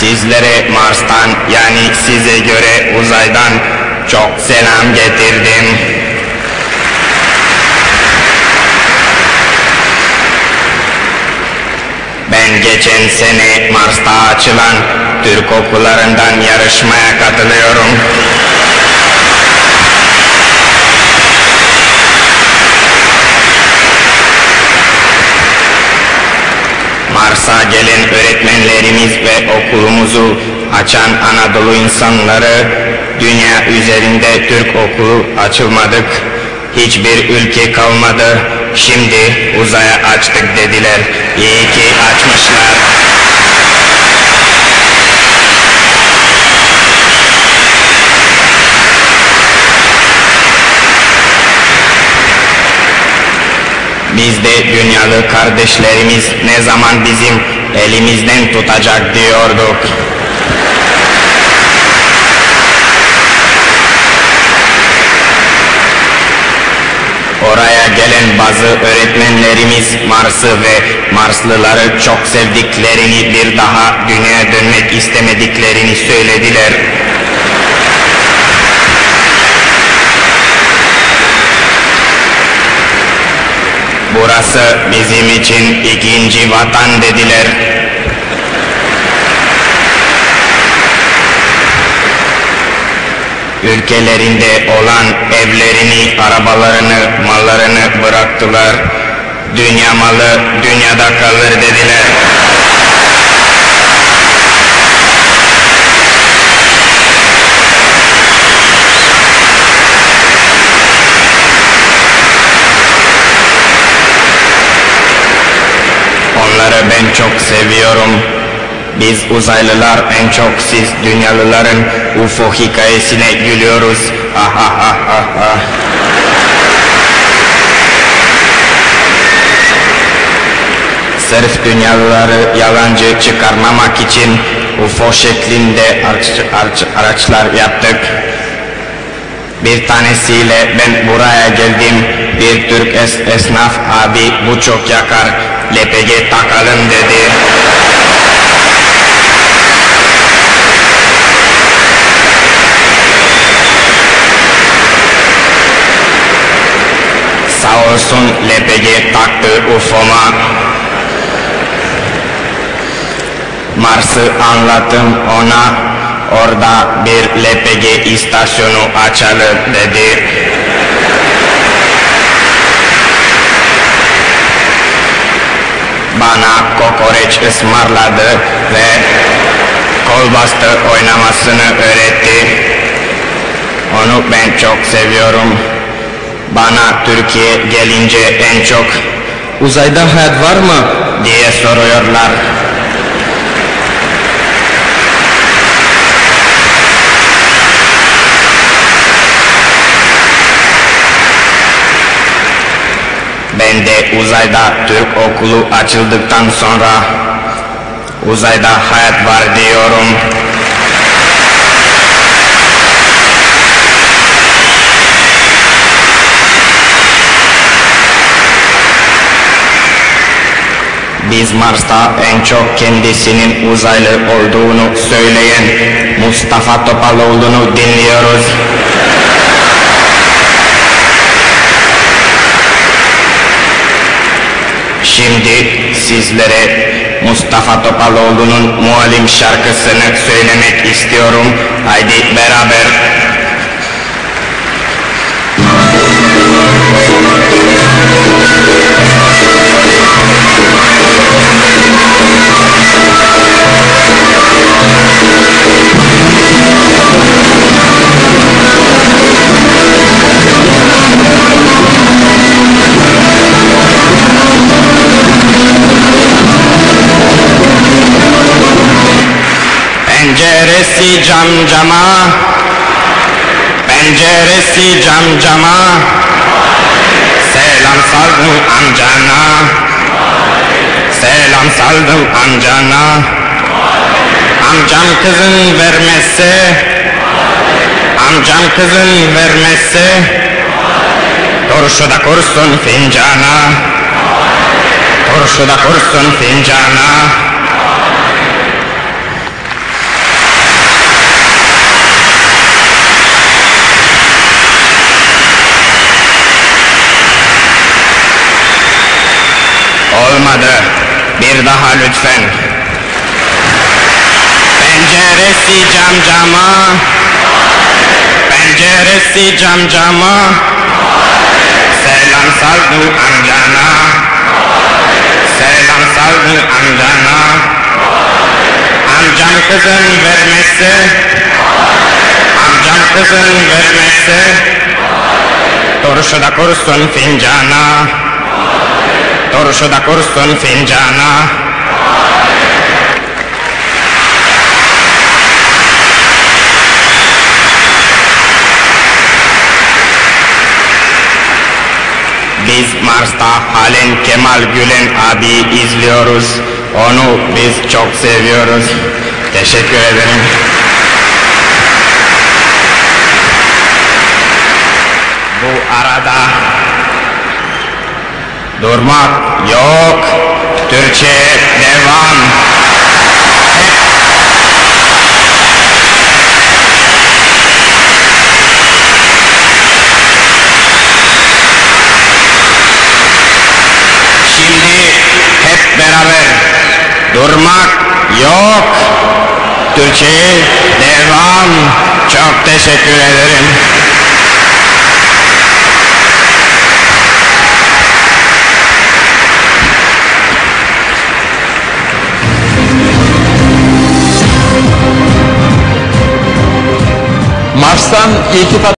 Sizlere Mars'tan yani size göre uzaydan çok selam getirdim. Ben geçen sene Mars'ta açılan Türk okullarından yarışmaya katılıyorum. Mars'a gelen öğretmenlerimiz ve okulumuzu açan Anadolu insanları dünya üzerinde Türk okulu açılmadık. Hiçbir ülke kalmadı. Şimdi uzaya açtık dediler. İyi ki açmışlar. Biz de dünyalı kardeşlerimiz ne zaman bizim elimizden tutacak diyorduk. Oraya gelen bazı öğretmenlerimiz Mars'ı ve Marslıları çok sevdiklerini bir daha dünyaya dönmek istemediklerini söylediler. Burası bizim için ikinci vatan dediler. Ülkelerinde olan evlerini, arabalarını, mallarını bıraktılar. Dünya malı dünyada kalır dediler. Onları ben çok seviyorum. Biz uzaylılar en çok siz dünyalıların UFO hikayesine gülüyoruz. Ah ah ah ah ah. Sırf dünyalıları yalancı çıkarmamak için UFO şeklinde araç, araç, araçlar yaptık. Bir tanesiyle ben buraya geldim. Bir Türk es, esnaf abi bu çok yakar. LPG takalım dedi. Sağ olsun LPG taktı UFO'ma. Mars'ı anlattım ona. Orada bir LPG istasyonu açalım dedi. Bana kokoreç ısmarladı ve kol oynamasını öğretti. Onu ben çok seviyorum. Bana Türkiye gelince en çok uzayda hayat var mı diye soruyorlar. Ben de uzayda Türk okulu açıldıktan sonra uzayda hayat var diyorum. Biz Mars'ta en çok kendisinin uzaylı olduğunu söyleyen Mustafa Topaloğlu'nu dinliyoruz. Şimdi sizlere Mustafa Topaloğlu'nun muallim şarkısını söylemek istiyorum. Haydi beraber. Penceresi cam cama Penceresi cam cama Selam saldım amcana. Selam saldım amcana. Amcam kızın vermezse Amcam kızın vermezse Turşu da kursun fincana. Turşu da kursun fincana Olmadı. Bir daha lütfen. Penceresi cam cama. Penceresi cam cama. Selam saldı amcana. Selam saldı amcana. Amcam kızın vermesi. Amcam kızın vermesi. Turşu da kursun fincana. Turşu da kursun fincana. Biz Mars'ta halen Kemal Gülen abi izliyoruz. Onu biz çok seviyoruz. Teşekkür ederim. Bu arada durmak yok. Türkçe devam. Şimdi hep beraber durmak yok. Türkçe devam. Çok teşekkür ederim. Mars'tan iltifat